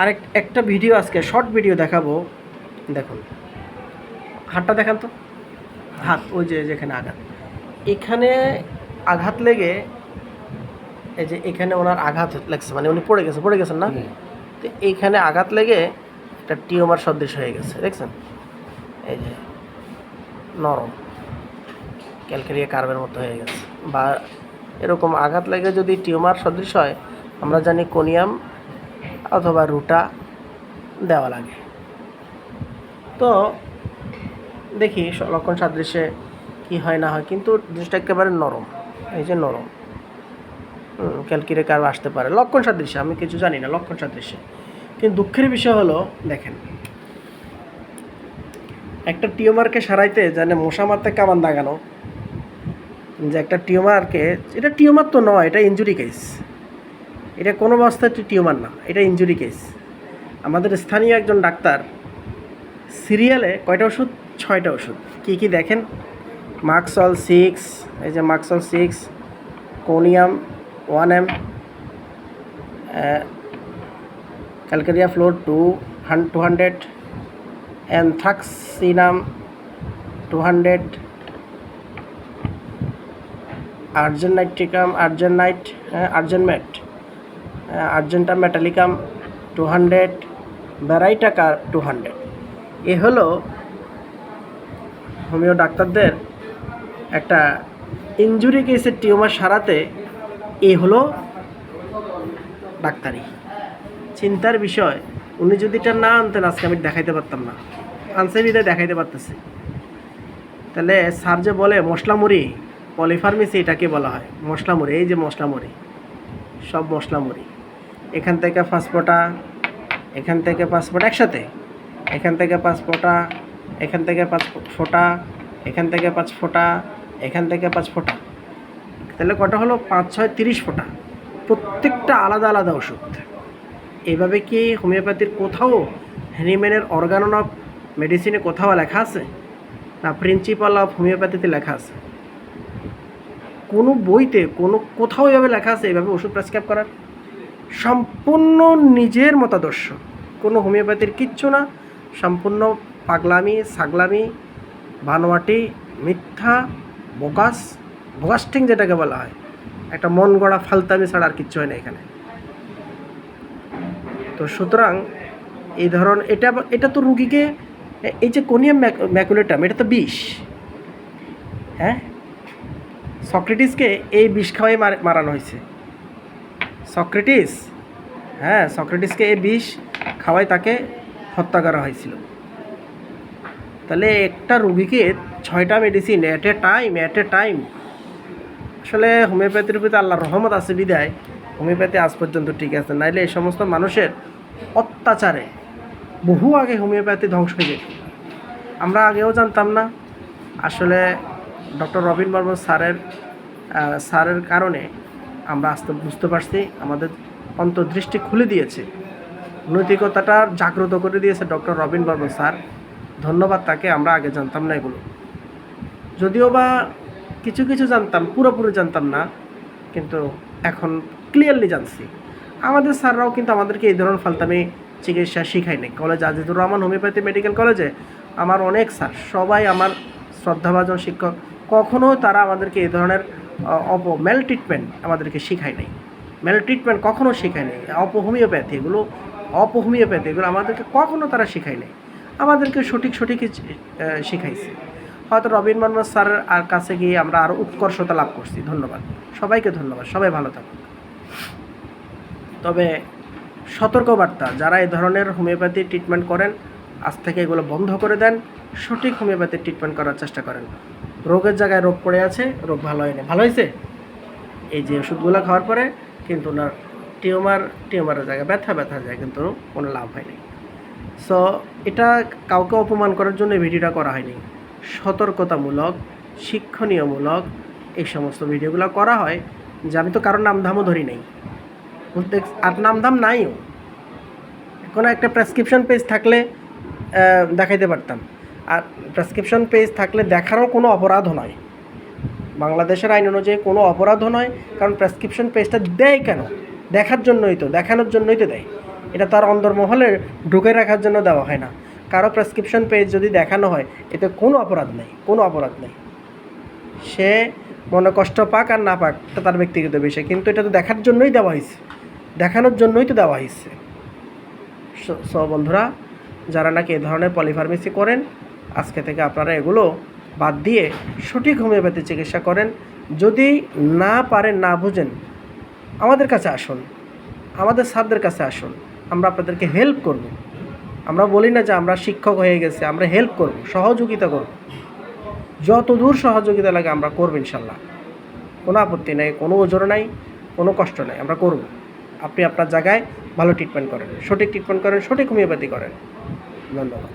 আরেক একটা ভিডিও আজকে শর্ট ভিডিও দেখাবো। দেখুন। হাতটা দেখান তো। হাত ওই যে যেখানে আঘাত। এখানে আঘাত লেগে এই যে এখানে ওনার আঘাত লাগছে মানে উনি পড়ে গেছে পড়ে গেছেন না? তো এইখানে আঘাত লেগে একটা টিউমার সদৃশ হয়ে গেছে দেখছেন? এই যে নরম ক্যালকেরিয়া কার্ভের মতো হয়ে গেছে। বা এরকম আঘাত লেগে যদি টিউমার সদৃশ হয় আমরা জানি কোনিয়াম অথবা রুটা দেওয়া লাগে। তো দেখি লক্ষণ সাদৃশ্যে কি হয়, না হয়, কিন্তু জিনিসটা একেবারে নরম, এই যে নরম। ক্যালকিরে কার আসতে পারে। লক্ষণ সাদৃশ্যে, আমি কিছু জানি না, লক্ষণ সাদৃশ্যে। কিন্তু দুঃখের বিষয় হলো, দেখেন, একটা টিউমারকে সারাইতে জানে মশা মারতে কামান দাগানো, যে একটা টিউমারকে, এটা টিউমার তো নয়, এটা ইঞ্জুরি কেস এটা কোনো অবস্থায় টিউমার না, এটা ইঞ্জুরি কেস আমাদের স্থানীয় একজন ডাক্তার সিরিয়ালে কয়টা ওষুধ? ছয়টা ওষুধ। কী কী দেখেন? মার্কসল সিক্স এই যে মার্কসল six conium one M calcarea floor two হান টু হান্ড্রেড অ্যানথ্রাক্সিনাম টু হান্ড্রেড আর্জেনাইট্রিকাম আর্জেনাইট আর্জেনমেট আর্জেন্টা মেটালিকাম টু হান্ড্রেড ভ্যারাইটাকা টু হান্ড্রেড। এ হলো হোমিও ডাক্তারদের একটা ইঞ্জুরি কেসের টিউমার সারাতে এ হলো ডাক্তারি। চিন্তার বিষয়, উনি যদি এটা না আনতেন, আজকে আমি দেখাইতে পারতাম না। আনসে বিদায় দেখাইতে পারতেছি। তাহলে স্যার যে বলে মশলা মুড়ি পলিফার্মেসি এটাকে বলা হয়। মশলা মুড়ি এই যে মশলা মুড়ি সব মশলা মুড়ি এখান থেকে ফোঁটা, এখান থেকে ফোঁটা একসাথে। এখান থেকে ফোঁটা, এখান থেকে পাঁচ ফোঁটা, এখান থেকে পাঁচ ফোঁটা, এখান থেকে পাঁচ ফোঁটা। তাহলে কটা হলো? পাঁচ, ছয়, তিরিশ ফোঁটা। প্রত্যেকটা আলাদা আলাদা ওষুধ। এভাবে কি হোমিওপ্যাথির কোথাও হ্যানিম্যানের অর্গানন অফ মেডিসিনে কোথাও লেখা আছে? না প্রিন্সিপাল অফ হোমিওপ্যাথিতে লেখা আছে? কোনো বইতে, কোনো কোথাও এভাবে লেখা আছে, এভাবে ওষুধ প্রেসক্রাইব করার? সম্পূর্ণ নিজের মতাদর্শ। কোনো হোমিওপ্যাথির কিচ্ছু না। সম্পূর্ণ পাগলামি, সাগলামি, বানোয়াটি, মিথ্যা বোকাস বোকাস্টিং যেটাকে বলা হয়। একটা মন গড়া ফালতামি ছাড়া আর কিচ্ছু হয় না এখানে। তো সুতরাং এই ধরন, এটা এটা তো রুগীকে এই যে কোনিয়াম ম্যাকুলেটাম, এটা তো বিষ। হ্যাঁ? সক্রেটিসকে এই বিষ খাওয়াই মার- মারানো হয়েছে। সক্রেটিস? হ্যাঁ সক্রেটিসকে এই বিষ খাওয়াই তাকে হত্যা করা হয়েছিল। তাহলে একটা রুগীকে ছয়টা medicine at a time at a time আসলে হোমিওপ্যাথির প্রতি আল্লাহর রহমত আছে বিদায়। হোমিওপ্যাথি আজ পর্যন্ত ঠিক আছে। নাইলে এই সমস্ত মানুষের অত্যাচারে বহু আগে হোমিওপ্যাথি ধ্বংস হয়ে যেত। আমরা আগেও জানতাম না। আসলে ডক্টর রবিন বর্মন স্যারের স্যারের কারণে আমরা আস্তে বুঝতে পারছি, আমাদের অন্তর্দৃষ্টি খুলে দিয়েছে। নৈতিকতাটা জাগ্রত করে দিয়েছে ডক্টর রবিন বর্মন স্যার। ধন্যবাদ তাকে, আমরা আগে জানতাম না এগুলো যদিও বা কিছু কিছু জানতাম, পুরোপুরি জানতাম না, কিন্তু এখন ক্লিয়ারলি জানছি। আমাদের স্যাররাও কিন্তু আমাদেরকে এই ধরনের ফালতামি চিকিৎসা শিখায়নি college Azizur Rahman, homeopathy medical কলেজে আমার অনেক স্যার, সবাই আমার শ্রদ্ধাভাজন শিক্ষক। কখনো তারা আমাদেরকে এই ধরনের অপ মেল ট্রিটমেন্ট আমাদেরকে শিখায় নাই। মেল ট্রিটমেন্ট কখনো শেখায় নাই। অপ হোমিওপ্যাথি এগুলো অপ হোমিওপ্যাথি এগুলো আমাদেরকে কখনো তারা শেখায় নাই। আমাদেরকে সঠিক, সঠিকই শিখাইছে। হয়তো রবিন মন্মথ স্যারের আর কাছে গিয়ে আমরা আরও উৎকর্ষতা লাভ করছি। ধন্যবাদ। সবাইকে ধন্যবাদ। সবাই ভালো থাকুন। তবে সতর্কবার্তা, যারা এই ধরনের হোমিওপ্যাথি ট্রিটমেন্ট করেন, আজ থেকে এগুলো বন্ধ করে দেন। সঠিক হোমিওপ্যাথি ট্রিটমেন্ট করার চেষ্টা করেন। রোগের জায়গায় রোগ পড়ে আছে, রোগ ভালো হয়নি। ভালো হয়েছে? এই যে ওষুধগুলো খাওয়ার পরে কিন্তু ওনার টিউমার, টিউমারের জায়গায় ব্যথা ব্যথা যায় কিন্তু কোনো লাভ হয়নি। সো এটা কাউকে অপমান করার জন্য ভিডিওটা করা হয়নি। সতর্কতামূলক, শিক্ষণীয়মূলক এই সমস্ত ভিডিওগুলো করা হয়। যে আমি তো কারোর নামধামও ধরি নেই। বলতে আর নামধাম নাইও। কোনো একটা প্রেসক্রিপশন পেজ থাকলে দেখাইতে পারতাম। আর প্রেসক্রিপশন পেজ থাকলে দেখারও কোনো অপরাধও নয়। বাংলাদেশের আইন অনুযায়ী কোনো অপরাধও নয়, কারণ প্রেসক্রিপশন পেজটা দেয় কেন? দেখার জন্যই তো, দেখানোর জন্যই তো দেয়। এটা তার অন্দরমহলে ঢুকে রাখার জন্য দেওয়া হয় না। কারও প্রেসক্রিপশন পেজ যদি দেখানো হয়, এতে কোনো অপরাধ নেই, কোনো অপরাধ নেই। সে মনে কষ্ট পাক আর না পাক, এটা তার ব্যক্তিগত বিষয়, কিন্তু এটা তো দেখার জন্যই দেওয়া হয়েছে। দেখানোর জন্যই তো দেওয়া হয়েছে। সো বন্ধুরা, যারা নাকি এ ধরনের পলিফার্মেসি করেন আজকে থেকে আপনারা এগুলো বাদ দিয়ে সঠিক হোমিওপ্যাথি চিকিৎসা করেন। যদি না পারেন, না বুঝেন, আমাদের কাছে আসুন। আমাদের স্যারদের কাছে আসুন। আমরা আপনাদেরকে হেল্প করব। আমরা বলি না যে আমরা শিক্ষক হয়ে গেছে, আমরা হেল্প করব, সহযোগিতা করব। যত দূর সহযোগিতা লাগে আমরা করব ইনশাল্লাহ। কোনো আপত্তি নেই, কোনো ওজোর নাই, কোনো কষ্ট নেই, আমরা করব। আপনি আপনার জায়গায় ভালো ট্রিটমেন্ট করেন, সঠিক ট্রিটমেন্ট করেন, সঠিক হোমিওপ্যাথি করেন। ধন্যবাদ।